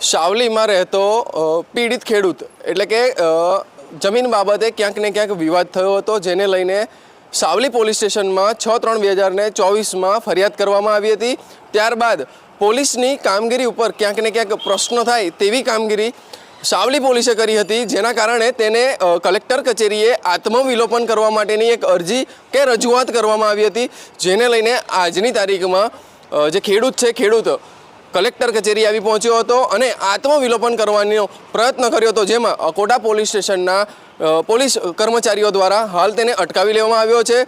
સાવલીમાં રહેતો પીડિત ખેડૂત. એટલે કે જમીન બાબતે ક્યાંક ને ક્યાંક વિવાદ થયો હતો, જેને લઈને સાવલી પોલીસ સ્ટેશનમાં છ ત્રણ બે હજાર ને ચોવીસમાં ફરિયાદ કરવામાં આવી હતી. ત્યારબાદ પોલીસની કામગીરી ઉપર ક્યાંક ને ક્યાંક પ્રશ્ન થાય તેવી કામગીરી સાવલી પોલીસે કરી હતી, જેના કારણે તેને કલેક્ટર કચેરીએ આત્મવિલોપન કરવા માટેની એક અરજી કે રજૂઆત કરવામાં આવી હતી, જેને લઈને આજની તારીખમાં જે ખેડૂત છે, ખેડૂત કલેક્ટર કચેરી આવી પહોંચ્યો હતો અને આત્મવિલોપન કરવાનો પ્રયત્ન કર્યો હતો, જેમાં અકોટા પોલીસ સ્ટેશનના પોલીસ કર્મચારીઓ દ્વારા હાલ તેને અટકાવી લેવામાં આવ્યો છે.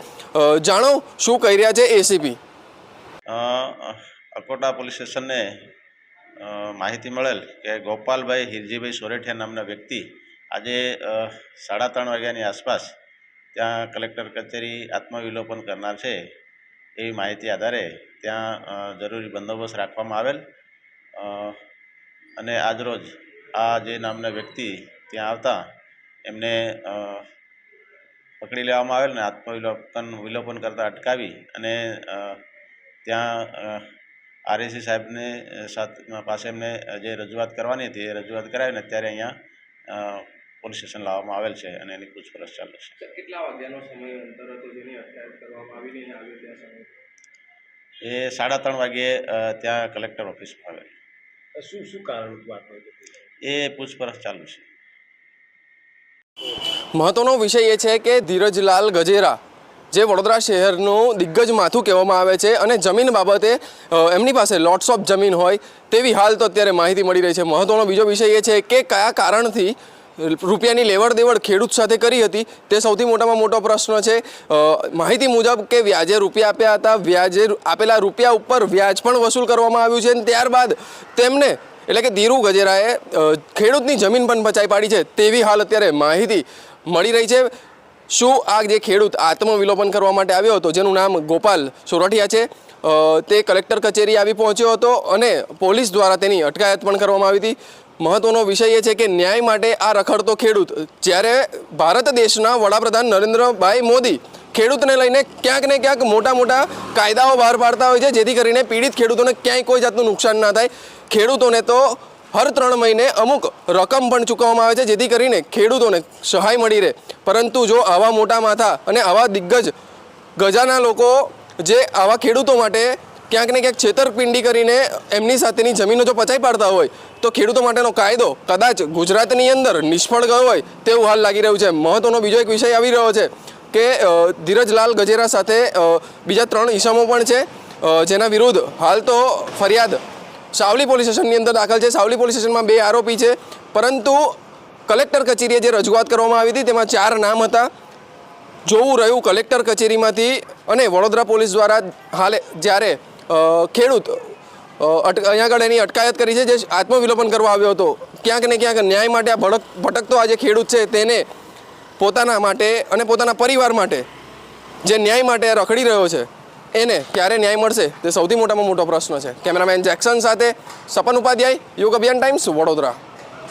જાણો શું કહી રહ્યા છે એસીપી અકોટા પોલીસ સ્ટેશનને માહિતી મળેલ કે ગોપાલભાઈ હિરજીભાઈ સોરેઠિયા નામના વ્યક્તિ આજે સાડા ત્રણ વાગ્યાની આસપાસ ત્યાં કલેક્ટર કચેરી આત્મવિલોપન કરનાર છે. એવી માહિતી આધારે ત્યાં જરૂરી બંદોબસ્ત રાખવામાં આવેલ. અને આજરોજ આ જે નામના વ્યક્તિ ત્યાં આવતા, એમને પકડી લેવામાં આવેલ ને આત્મવિલોપન, વિલોપન કરતાં અટકાવી અને ત્યાં આરએસી સાહેબને સાથ, પાસે એમને જે રજૂઆત કરવાની હતી એ રજૂઆત કરાવીને અત્યારે અહીંયા પોલીસ સ્ટેશન લાવવામાં આવેલ છે અને એની પૂછપરછ ચાલુ છે. કેટલા વાગ્યાનો સમય અંતર હતો જેની અટકાયત કરવામાં આવી નહીં આવ્યો ત્યાં સમય? એ સાડા ત્રણ વાગ્યે ત્યાં કલેક્ટર ઓફિસમાં આવેલ. શું શું કારણ હતું એ પૂછપરછ ચાલુ છે. મહત્વનો વિષય એ છે કે ધીરજલાલ ગજેરા જે વડોદરા શહેરનું દિગ્ગજ માથું કહેવામાં આવે છે અને જમીન બાબતે એમની પાસે લોટ્સ ઓફ જમીન હોય તેવી હાલ તો અત્યારે માહિતી મળી રહી છે. મહત્વનો બીજો વિષય એ છે કે કયા કારણથી રૂપિયાની લેવડ દેવડ ખેડૂત સાથે કરી હતી. તે સૌથી મોટામાં મોટો પ્રશ્ન છે. માહિતી મુજબ કે વ્યાજે રૂપિયા આપ્યા હતા, વ્યાજે આપેલા રૂપિયા ઉપર વ્યાજ પણ વસૂલ કરવામાં આવ્યું છે અને ત્યારબાદ તેમને, એટલે કે ધીરુ ગજેરાએ ખેડૂતની જમીન પણ બચાવી પાડી છે તેવી હાલ અત્યારે માહિતી મળી રહી છે. શું આ જે ખેડૂત આત્મવિલોપન કરવા માટે આવ્યો હતો, જેનું નામ ગોપાલ સોરઠિયા છે તે કલેક્ટર કચેરી આવી પહોંચ્યો હતો અને પોલીસ દ્વારા તેની અટકાયત પણ કરવામાં આવી હતી. મહત્વનો વિષય એ છે કે ન્યાય માટે આ રખડતો ખેડૂત. જ્યારે ભારત દેશના વડાપ્રધાન નરેન્દ્રભાઈ મોદી ખેડૂતને લઈને ક્યાંક ને ક્યાંક મોટા મોટા કાયદાઓ બહાર પાડતા હોય છે, જેથી કરીને પીડિત ખેડૂતોને ક્યાંય કોઈ જાતનું નુકસાન ના થાય. ખેડૂતોને તો હર ત્રણ મહિને અમુક રકમ પણ ચૂકવવામાં આવે છે, જેથી કરીને ખેડૂતોને સહાય મળી રહે. પરંતુ જો આવા મોટા માથા અને આવા દિગ્ગજ ગજાના લોકો જે આવા ખેડૂતો માટે ક્યાંક ને ક્યાંક છેતરપિંડી કરીને એમની સાથેની જમીનો જો પચાઈ પાડતા હોય, તો ખેડૂતો માટેનો કાયદો કદાચ ગુજરાતની અંદર નિષ્ફળ ગયો હોય તેવું હાલ લાગી રહ્યું છે. મહત્વનો બીજો એક વિષય આવી રહ્યો છે કે ધીરજલાલ ગજેરા સાથે બીજા ત્રણ ઈસમો પણ છે જેના વિરુદ્ધ હાલ તો ફરિયાદ સાવલી પોલીસ સ્ટેશનની અંદર દાખલ છે. સાવલી પોલીસ સ્ટેશનમાં બે આરોપી છે, પરંતુ કલેક્ટર કચેરીએ જે રજૂઆત કરવામાં આવી હતી તેમાં ચાર નામ હતા. જોવું રહ્યું કલેક્ટર કચેરીમાંથી અને વડોદરા પોલીસ દ્વારા હાલે જ્યારે ખેડૂત અહીંયા આગળ એની અટકાયત કરી છે, જે આત્મવિલોપન કરવા આવ્યો હતો. ક્યાંક ને ક્યાંક ન્યાય માટે આ ભડક, ભટકતો આ જે ખેડૂત છે, તેને પોતાના માટે અને પોતાના પરિવાર માટે જે ન્યાય માટે રખડી રહ્યો છે, એને ક્યારે ન્યાય મળશે? તે સૌથી મોટામાં મોટો પ્રશ્ન છે. કેમેરામેન જેક્સન સાથે સપન ઉપાધ્યાય, યુગ અભિયાન ટાઈમ્સ, વડોદરા.